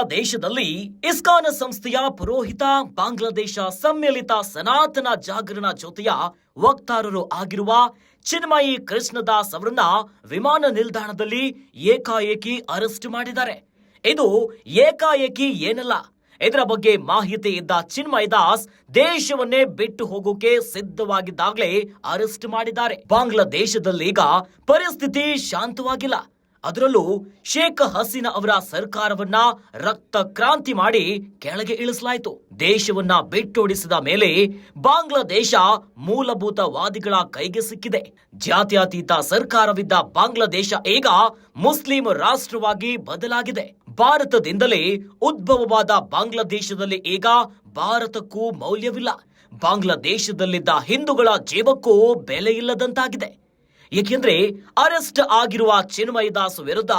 ಬಾಂಗ್ಲಾದೇಶದಲ್ಲಿ ಇಸ್ಕಾನ ಸಂಸ್ಥೆಯ ಪುರೋಹಿತ, ಬಾಂಗ್ಲಾದೇಶ ಸಮ್ಮಿಲಿತ ಸನಾತನ ಜಾಗರಣ ಜೊತೆಯ ವಕ್ತಾರರು ಆಗಿರುವ ಚಿನ್ಮಯಿ ಕೃಷ್ಣದಾಸ್ ಅವರನ್ನ ವಿಮಾನ ನಿಲ್ದಾಣದಲ್ಲಿ ಏಕಾಏಕಿ ಅರೆಸ್ಟ್ ಮಾಡಿದ್ದಾರೆ. ಇದು ಏಕಾಏಕಿ ಏನಲ್ಲ. ಇದರ ಬಗ್ಗೆ ಮಾಹಿತಿ ಇದ್ದ ಚಿನ್ಮಯ್ ದಾಸ್ ದೇಶವನ್ನೇ ಬಿಟ್ಟು ಹೋಗೋಕೆ ಸಿದ್ಧವಾಗಿದ್ದಾಗಲೇ ಅರೆಸ್ಟ್ ಮಾಡಿದ್ದಾರೆ. ಬಾಂಗ್ಲಾದೇಶದಲ್ಲಿ ಈಗ ಪರಿಸ್ಥಿತಿ ಶಾಂತವಾಗಿಲ್ಲ. ಅದರಲ್ಲೂ ಶೇಖ್ ಹಸೀನಾ ಅವರ ಸರ್ಕಾರವನ್ನ ರಕ್ತ ಕ್ರಾಂತಿ ಮಾಡಿ ಕೆಳಗೆ ಇಳಿಸಲಾಯಿತು. ದೇಶವನ್ನ ಬಿಟ್ಟೋಡಿಸಿದ ಮೇಲೆ ಬಾಂಗ್ಲಾದೇಶ ಮೂಲಭೂತವಾದಿಗಳ ಕೈಗೆ ಸಿಕ್ಕಿದೆ. ಜಾತ್ಯತೀತ ಸರ್ಕಾರವಿದ್ದ ಬಾಂಗ್ಲಾದೇಶ ಈಗ ಮುಸ್ಲಿಂ ರಾಷ್ಟ್ರವಾಗಿ ಬದಲಾಗಿದೆ. ಭಾರತದಿಂದಲೇ ಉದ್ಭವವಾದ ಬಾಂಗ್ಲಾದೇಶದಲ್ಲಿ ಈಗ ಭಾರತಕ್ಕೂ ಮೌಲ್ಯವಿಲ್ಲ. ಬಾಂಗ್ಲಾದೇಶದಲ್ಲಿದ್ದ ಹಿಂದೂಗಳ ಜೀವಕ್ಕೂ ಬೆಲೆ ಇಲ್ಲದಂತಾಗಿದೆ. ಏಕೆಂದ್ರೆ ಅರೆಸ್ಟ್ ಆಗಿರುವ ಚಿನ್ಮಯ ದಾಸ್ ವಿರುದ್ಧ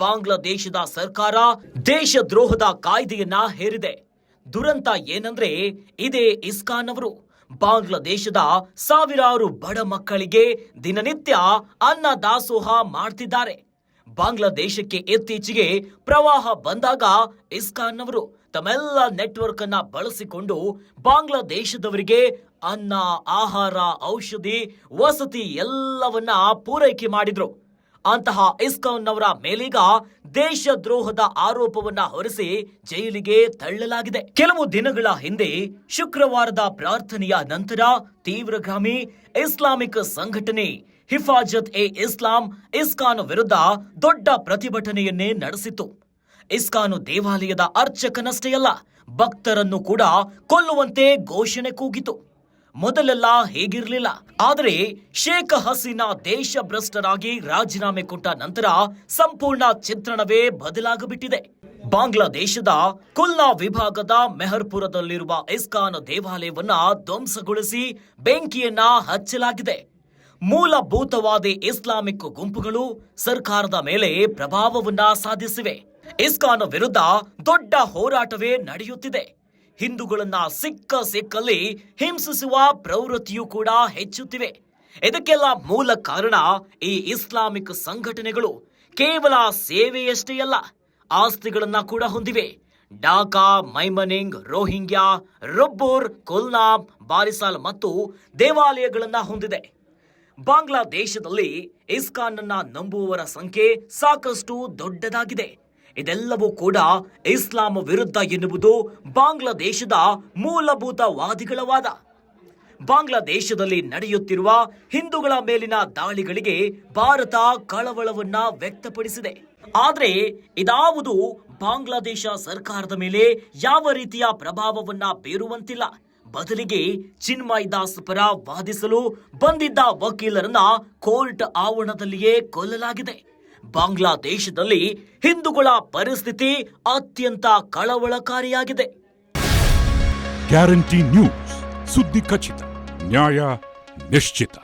ಬಾಂಗ್ಲಾದೇಶದ ಸರ್ಕಾರ ದೇಶದ್ರೋಹದ ಕಾಯ್ದೆಯನ್ನ ಹೇರಿದೆ. ದುರಂತ ಏನಂದ್ರೆ ಇದೇ ಇಸ್ಕಾನ್ ಅವರು ಬಾಂಗ್ಲಾದೇಶದ ಸಾವಿರಾರು ಬಡ ಮಕ್ಕಳಿಗೆ ದಿನನಿತ್ಯ ಅನ್ನ ದಾಸೋಹ ಮಾಡ್ತಿದ್ದಾರೆ. ಬಾಂಗ್ಲಾದೇಶಕ್ಕೆ ಇತ್ತೀಚೆಗೆ ಪ್ರವಾಹ ಬಂದಾಗ ಇಸ್ಕಾನ್ ಅವರು ತಮ್ಮೆಲ್ಲ ನೆಟ್ವರ್ಕ್ ಅನ್ನ ಬಳಸಿಕೊಂಡು ಬಾಂಗ್ಲಾದೇಶದವರಿಗೆ ಅನ್ನ, ಆಹಾರ, ಔಷಧಿ, ವಸತಿ ಎಲ್ಲವನ್ನ ಪೂರೈಕೆ ಮಾಡಿದ್ರು. ಅಂತಹ ಇಸ್ಕಾನ್ ಅವರ ಮೇಲೀಗ ದೇಶದ್ರೋಹದ ಆರೋಪವನ್ನ ಹೊರಿಸಿ ಜೈಲಿಗೆ ತಳ್ಳಲಾಗಿದೆ. ಕೆಲವು ದಿನಗಳ ಹಿಂದೆ ಶುಕ್ರವಾರದ ಪ್ರಾರ್ಥನೆಯ ನಂತರ ತೀವ್ರಗಾಮಿ ಇಸ್ಲಾಮಿಕ್ ಸಂಘಟನೆ ಹಿಫಾಜತ್ ಎ ಇಸ್ಲಾಂ ಇಸ್ಕಾನ್ ವಿರುದ್ಧ ದೊಡ್ಡ ಪ್ರತಿಭಟನೆಯನ್ನೇ ನಡೆಸಿತು ಇಸ್ಕಾನು ದೇವಾಲಯದ ಅರ್ಚಕನಷ್ಟೇ ಅಲ್ಲ, ಭಕ್ತರನ್ನು ಕೂಡ ಕೊಲ್ಲುವಂತೆ ಘೋಷಣೆ ಕೂಗಿತು. ಮೊದಲೆಲ್ಲ ಹೇಗಿರ್ಲಿಲ್ಲ. ಆದರೆ ಶೇಖ್ ಹಸೀನಾ ದೇಶಭ್ರಷ್ಟರಾಗಿ ರಾಜೀನಾಮೆ ಕೊಟ್ಟ ನಂತರ ಸಂಪೂರ್ಣ ಚಿತ್ರಣವೇ ಬದಲಾಗಬಿಟ್ಟಿದೆ. ಬಾಂಗ್ಲಾದೇಶದ ಕುಲ್ನಾ ವಿಭಾಗದ ಮೆಹರ್ಪುರದಲ್ಲಿರುವ ಇಸ್ಕಾನ್ ದೇವಾಲಯವನ್ನ ಧ್ವಂಸಗೊಳಿಸಿ ಬೆಂಕಿಯನ್ನ ಹಚ್ಚಲಾಗಿದೆ. ಮೂಲಭೂತವಾದಿ ಇಸ್ಲಾಮಿಕ್ ಗುಂಪುಗಳು ಸರ್ಕಾರದ ಮೇಲೆ ಪ್ರಭಾವವನ್ನ ಸಾಧಿಸಿವೆ. ಇಸ್ಕಾನ್ ವಿರುದ್ಧ ದೊಡ್ಡ ಹೋರಾಟವೇ ನಡೆಯುತ್ತಿದೆ. ಹಿಂದೂಗಳನ್ನ ಸಿಕ್ಕ ಸಿಕ್ಕಲ್ಲಿ ಹಿಂಸಿಸುವ ಪ್ರವೃತ್ತಿಯೂ ಕೂಡ ಹೆಚ್ಚುತ್ತಿವೆ. ಇದಕ್ಕೆಲ್ಲ ಮೂಲ ಕಾರಣ ಈ ಇಸ್ಲಾಮಿಕ್ ಸಂಘಟನೆಗಳು. ಕೇವಲ ಸೇವೆಯಷ್ಟೇ ಅಲ್ಲ, ಆಸ್ತಿಗಳನ್ನ ಕೂಡ ಹೊಂದಿವೆ. ಡಾಕಾ ಮೈಮನಿಂಗ್, ರೋಹಿಂಗ್ಯಾ, ರೊಬ್ಬೂರ್ ಕೊಲ್ನಾಬ್ ಬಾರಿಸಾಲ್ ಮತ್ತು ದೇವಾಲಯಗಳನ್ನ ಹೊಂದಿದೆ. ಬಾಂಗ್ಲಾದೇಶದಲ್ಲಿ ಇಸ್ಕಾನ್ ಅನ್ನ ನಂಬುವವರ ಸಂಖ್ಯೆ ಸಾಕಷ್ಟು ದೊಡ್ಡದಾಗಿದೆ. ಇದೆಲ್ಲವೂ ಕೂಡ ಇಸ್ಲಾಂ ವಿರುದ್ಧ ಎನ್ನುವುದು ಬಾಂಗ್ಲಾದೇಶದ ಮೂಲಭೂತವಾದಿಗಳ ವಾದ ಬಾಂಗ್ಲಾದೇಶದಲ್ಲಿ ನಡೆಯುತ್ತಿರುವ ಹಿಂದೂಗಳ ಮೇಲಿನ ದಾಳಿಗಳಿಗೆ ಭಾರತ ಕಳವಳವನ್ನ ವ್ಯಕ್ತಪಡಿಸಿದೆ. ಆದರೆ ಇದಾವುದು ಬಾಂಗ್ಲಾದೇಶ ಸರ್ಕಾರದ ಮೇಲೆ ಯಾವ ರೀತಿಯ ಪ್ರಭಾವವನ್ನ ಬೀರುವಂತಿಲ್ಲ. ಬದಲಿಗೆ ಚಿನ್ಮಯ್ ದಾಸ್ ಪರ ವಾದಿಸಲು ಬಂದಿದ್ದ ವಕೀಲರನ್ನ ಕೋರ್ಟ್ ಆವರಣದಲ್ಲಿಯೇ ಕೊಲ್ಲಲಾಗಿದೆ. ಬಾಂಗ್ಲಾದೇಶದಲ್ಲಿ ಹಿಂದೂಗಳ ಪರಿಸ್ಥಿತಿ ಅತ್ಯಂತ ಕಳವಳಕಾರಿಯಾಗಿದೆ. ಗ್ಯಾರಂಟಿ ನ್ಯೂಸ್ ಸುದ್ದಿ ಖಚಿತ ನ್ಯಾಯ ನಿಶ್ಚಿತ.